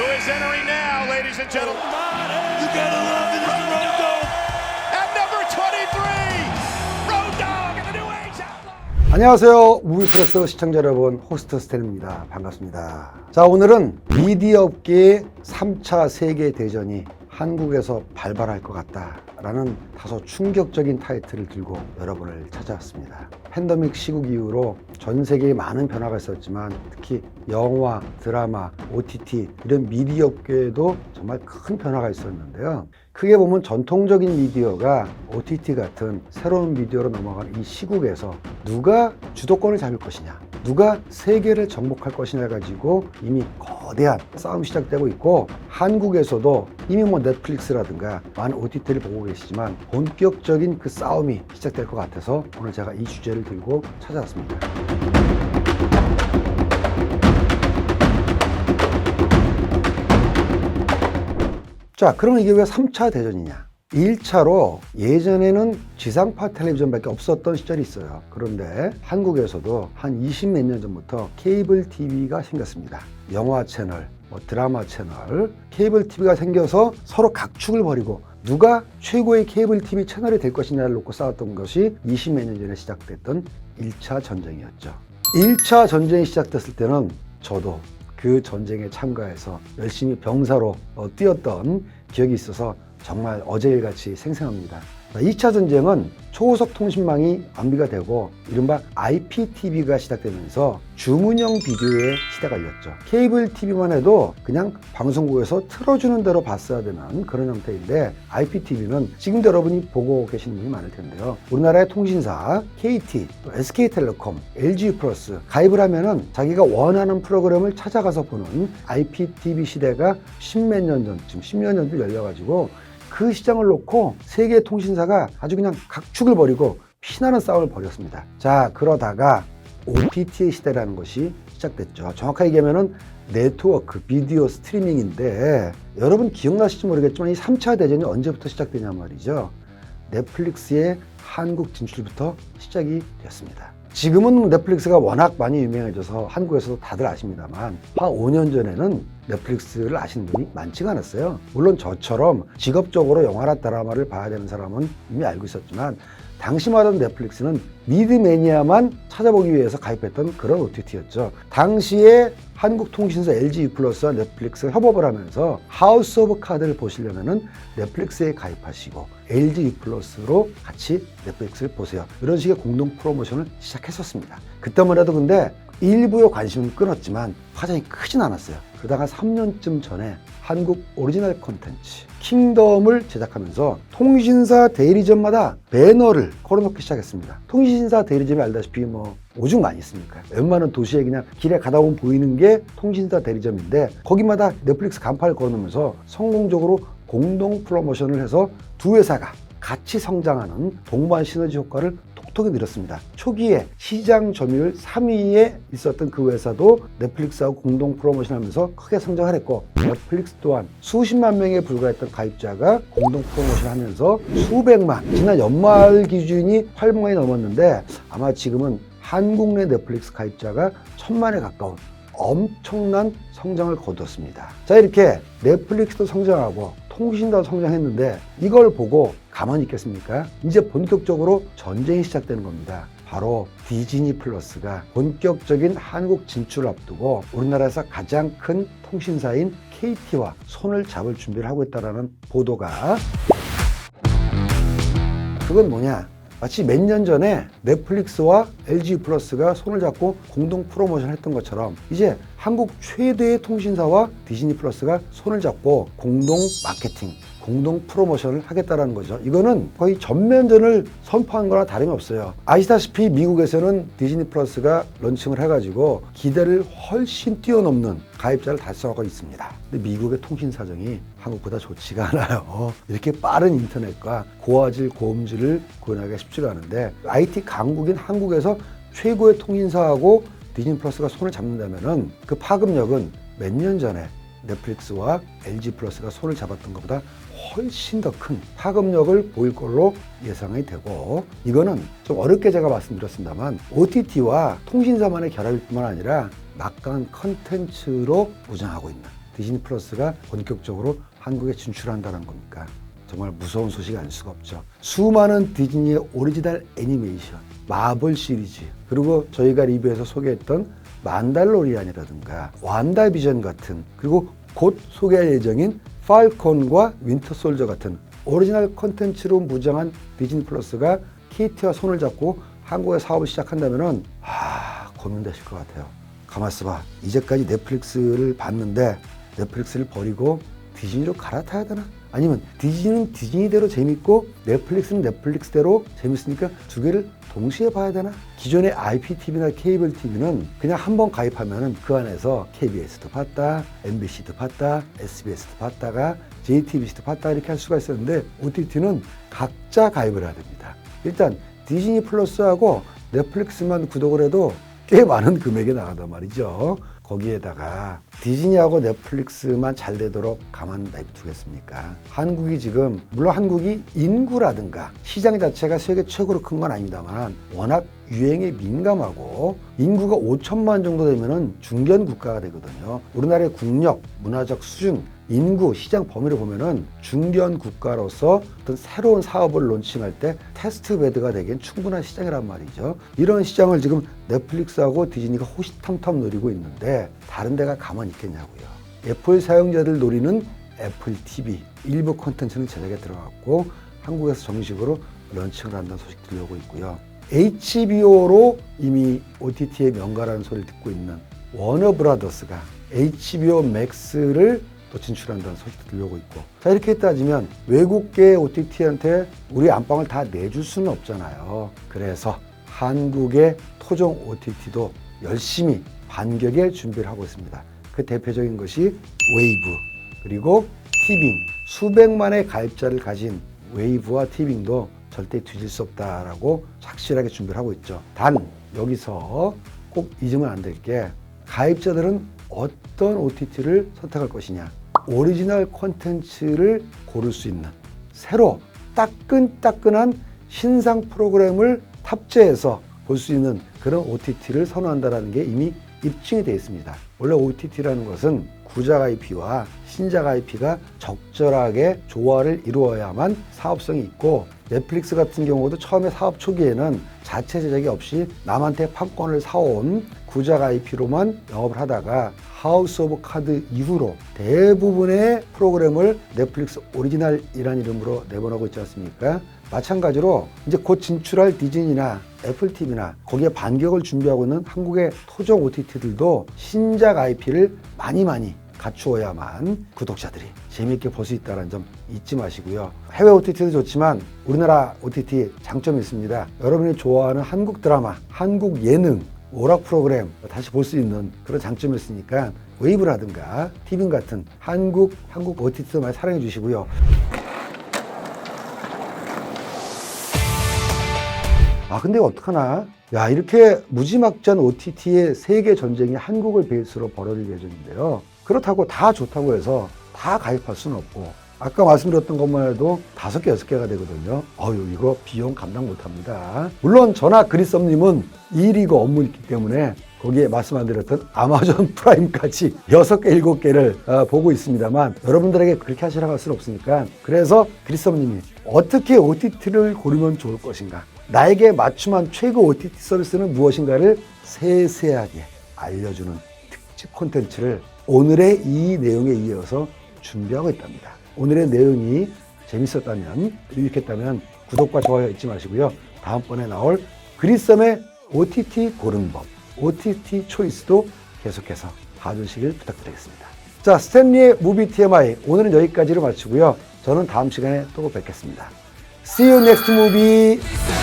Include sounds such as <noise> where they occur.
who is entering now, ladies and gentlemen. You gotta love it, Road Dogg. At number 23, Road Dogg in the New Age Outlaw. 안녕하세요. 무비프레스 시청자 여러분, 호스트 스탠입니다. 반갑습니다. 자, 오늘은 미디어 업계의 3차 세계 대전이 한국에서 발발할 것 같다 라는 다소 충격적인 타이틀을 들고 여러분을 찾아왔습니다. 팬데믹 시국 이후로 전 세계에 많은 변화가 있었지만 특히 영화, 드라마, OTT 이런 미디어 업계에도 정말 큰 변화가 있었는데요. 크게 보면 전통적인 미디어가 OTT 같은 새로운 미디어로 넘어가는 이 시국에서 누가 주도권을 잡을 것이냐, 누가 세계를 정복할 것이냐 가지고 이미 거대한 싸움이 시작되고 있고 한국에서도 이미 뭐 넷플릭스라든가 많은 OTT를 보고 계시지만 본격적인 그 싸움이 시작될 것 같아서 오늘 제가 이 주제를 들고 찾아왔습니다. 자, 그러면 이게 왜 3차 대전이냐? 1차로 예전에는 지상파 텔레비전밖에 없었던 시절이 있어요. 그런데 한국에서도 한 20 몇 년 전부터 케이블 TV가 생겼습니다. 영화 채널, 뭐 드라마 채널, 케이블 TV가 생겨서 서로 각축을 벌이고 누가 최고의 케이블 TV 채널이 될 것이냐를 놓고 싸웠던 것이 20몇 년 전에 시작됐던 1차 전쟁이었죠. 1차 전쟁이 시작됐을 때는 저도 그 전쟁에 참가해서 열심히 병사로 어, 뛰었던 기억이 있어서 정말 어제일같이 생생합니다. 2차 전쟁은 초고속 통신망이 완비가 되고 이른바 IPTV가 시작되면서 주문형 비디오의 시대가 열렸죠. 케이블 TV만 해도 그냥 방송국에서 틀어주는 대로 봤어야 되는 그런 형태인데 IPTV는 지금도 여러분이 보고 계시는 분이 많을 텐데요. 우리나라의 통신사 KT, 또 SK텔레콤, LG 플러스 가입을 하면은 자기가 원하는 프로그램을 찾아가서 보는 IPTV 시대가 십몇 년 전쯤, 10년 전쯤 열려가지고 그 시장을 놓고 세계 통신사가 아주 그냥 각축을 벌이고 피나는 싸움을 벌였습니다. 자, 그러다가 OTT의 시대라는 것이 시작됐죠. 정확하게 얘기하면은 네트워크, 비디오 스트리밍인데 여러분 기억나실지 모르겠지만 이 3차 대전이 언제부터 시작되냐 말이죠. 넷플릭스의 한국 진출부터 시작이 되었습니다. 지금은 넷플릭스가 워낙 많이 유명해져서 한국에서도 다들 아십니다만 한 5년 전에는 넷플릭스를 아시는 분이 많지가 않았어요. 물론 저처럼 직업적으로 영화나 드라마를 봐야 되는 사람은 이미 알고 있었지만 당시 말하던 넷플릭스는 미드매니아만 찾아보기 위해서 가입했던 그런 OTT였죠. 당시에 한국통신사 LG 플러스와 넷플릭스가 협업을 하면서 하우스 오브 카드를 보시려면은 넷플릭스에 가입하시고 LG 플러스로 같이 넷플릭스를 보세요. 이런 식의 공동 프로모션을 시작했었습니다. 그때만 해도 근데 일부의 관심은 끊었지만 파장이 크진 않았어요. 그러다가 3년쯤 전에 한국 오리지널 콘텐츠 킹덤을 제작하면서 통신사 대리점마다 배너를 걸어놓기 시작했습니다. 통신사 대리점이 알다시피 뭐 오죽 많이 있습니까? 웬만한 도시에 그냥 길에 가다 보면 보이는 게 통신사 대리점인데 거기마다 넷플릭스 간판을 걸어놓으면서 성공적으로 공동 프로모션을 해서 두 회사가 같이 성장하는 동반 시너지 효과를 톡톡히 누렸습니다. 초기에 시장 점유율 3위에 있었던 그 회사도 넷플릭스하고 공동 프로모션 하면서 크게 성장을 했고 넷플릭스 또한 수십만 명에 불과했던 가입자가 공동 프로모션 하면서 수백만, 지난 연말 기준이 800만이 넘었는데 아마 지금은 한국 내 넷플릭스 가입자가 천만에 가까운 엄청난 성장을 거두었습니다. 자, 이렇게 넷플릭스도 성장하고 통신도 성장했는데 이걸 보고 가만히 있겠습니까? 이제 본격적으로 전쟁이 시작되는 겁니다. 바로 디즈니 플러스가 본격적인 한국 진출을 앞두고 우리나라에서 가장 큰 통신사인 KT와 손을 잡을 준비를 하고 있다는 보도가 그건 뭐냐? 마치 몇 년 전에 넷플릭스와 LG 플러스가 손을 잡고 공동 프로모션 했던 것처럼 이제 한국 최대의 통신사와 디즈니 플러스가 손을 잡고 공동 마케팅, 공동 프로모션을 하겠다라는 거죠. 이거는 거의 전면전을 선포한 거나 다름이 없어요. 아시다시피 미국에서는 디즈니 플러스가 런칭을 해가지고 기대를 훨씬 뛰어넘는 가입자를 달성하고 있습니다. 근데 미국의 통신 사정이 한국보다 좋지가 않아요. 이렇게 빠른 인터넷과 고화질, 고음질을 구현하기가 쉽지가 않은데 IT 강국인 한국에서 최고의 통신사하고 디즈니 플러스가 손을 잡는다면은 그 파급력은 몇 년 전에 넷플릭스와 LG 플러스가 손을 잡았던 것보다 훨씬 더 큰 파급력을 보일 걸로 예상이 되고 이거는 좀 어렵게 제가 말씀드렸습니다만 OTT와 통신사만의 결합일 뿐만 아니라 막강한 컨텐츠로 무장하고 있는 디즈니 플러스가 본격적으로 한국에 진출한다는 겁니까? 정말 무서운 소식이 아닐 수가 없죠. 수많은 디즈니의 오리지널 애니메이션, 마블 시리즈, 그리고 저희가 리뷰에서 소개했던 만달로리안이라든가 완다비전 같은 그리고 곧 소개할 예정인 팔콘과 윈터 솔저 같은 오리지널 콘텐츠로 무장한 디즈니 플러스가 KT와 손을 잡고 한국에 사업을 시작한다면은 아 고민되실 것 같아요. 가만있어 봐. 이제까지 넷플릭스를 봤는데 넷플릭스를 버리고 디즈니로 갈아타야 되나? 아니면 디즈니는 디즈니대로 재밌고 넷플릭스는 넷플릭스대로 재밌으니까 두 개를 동시에 봐야 되나? 기존의 IPTV나 케이블 TV는 그냥 한 번 가입하면은 그 안에서 KBS도 봤다, MBC도 봤다, SBS도 봤다가 JTBC도 봤다 이렇게 할 수가 있었는데 OTT는 각자 가입을 해야 됩니다. 일단 디즈니 플러스하고 넷플릭스만 구독을 해도 꽤 많은 금액이 나가단 말이죠. 거기에다가 디즈니하고 넷플릭스만 잘 되도록 가만 놔두겠습니까? 한국이 지금 물론 한국이 인구라든가 시장 자체가 세계 최고로 큰 건 아닙니다만 워낙 유행에 민감하고 인구가 5천만 정도 되면은 중견 국가가 되거든요. 우리나라의 국력, 문화적 수준, 인구, 시장 범위를 보면은 중견 국가로서 어떤 새로운 사업을 론칭할 때 테스트 베드가 되기엔 충분한 시장이란 말이죠. 이런 시장을 지금 넷플릭스하고 디즈니가 호시탐탐 노리고 있는데 다른 데가 가만히 있겠냐고요. 애플 사용자들 노리는 애플 TV 일부 콘텐츠는 제작에 들어갔고 한국에서 정식으로 런칭을 한다는 소식 들려오고 있고요. HBO로 이미 OTT의 명가라는 소리를 듣고 있는 워너 브라더스가 HBO 맥스를 또 진출한다는 소식도 들려오고 있고. 자 이렇게 따지면 외국계 OTT한테 우리 안방을 다 내줄 수는 없잖아요. 그래서 한국의 토종 OTT도 열심히 반격의 준비를 하고 있습니다. 그 대표적인 것이 웨이브 그리고 티빙 수백만의 가입자를 가진 웨이브와 티빙도 절대 뒤질 수 없다라고 확실하게 준비를 하고 있죠. 단 여기서 꼭 잊으면 안 될 게 가입자들은 어떤 OTT를 선택할 것이냐. 오리지널 콘텐츠를 고를 수 있는 새로 따끈따끈한 신상 프로그램을 탑재해서 볼 수 있는 그런 OTT를 선호한다는 게 이미 입증이 되어 있습니다. 원래 OTT라는 것은 구작 IP와 신작 IP가 적절하게 조화를 이루어야만 사업성이 있고 넷플릭스 같은 경우도 처음에 사업 초기에는 자체 제작이 없이 남한테 판권을 사온 구작 IP로만 영업을 하다가 하우스 오브 카드 이후로 대부분의 프로그램을 넷플릭스 오리지널이라는 이름으로 내보내고 있지 않습니까? 마찬가지로 이제 곧 진출할 디즈니나 애플 TV나 거기에 반격을 준비하고 있는 한국의 토종 OTT들도 신작 IP를 많이 많이 갖추어야만 구독자들이 재미있게 볼 수 있다는 점 잊지 마시고요. 해외 OTT도 좋지만 우리나라 OTT 장점이 있습니다. 여러분이 좋아하는 한국 드라마, 한국 예능, 오락 프로그램 다시 볼 수 있는 그런 장점이 있으니까 웨이브라든가 티빙 같은 한국 한국 OTT도 많이 사랑해 주시고요. 아 근데 어떡하나? 야 이렇게 무지막지한 OTT의 세계 전쟁이 한국을 베이스로 벌어질 예정인데요. 그렇다고 다 좋다고 해서 다 가입할 수는 없고 아까 말씀드렸던 것만 해도 다섯 개 여섯 개가 되거든요. 어유 이거 비용 감당 못합니다. 물론 저나 그리썸님은 일이고 업무 있기 때문에 거기에 말씀 안 드렸던 아마존 <laughs> 프라임까지 여섯 개 일곱 개를 어, 보고 있습니다만 여러분들에게 그렇게 하시라고 할 수는 없으니까. 그래서 그리썸님이 어떻게 OTT를 고르면 좋을 것인가 나에게 맞춤한 최고 OTT 서비스는 무엇인가를 세세하게 알려주는 특집 콘텐츠를 오늘의 이 내용에 이어서 준비하고 있답니다. 오늘의 내용이 재밌었다면, 유익했다면 구독과 좋아요 잊지 마시고요. 다음번에 나올 그리썸의 OTT 고르는 법, OTT 초이스도 계속해서 봐주시길 부탁드리겠습니다. 자, 스탠리의 무비 TMI 오늘은 여기까지로 마치고요. 저는 다음 시간에 또 뵙겠습니다. See you next movie.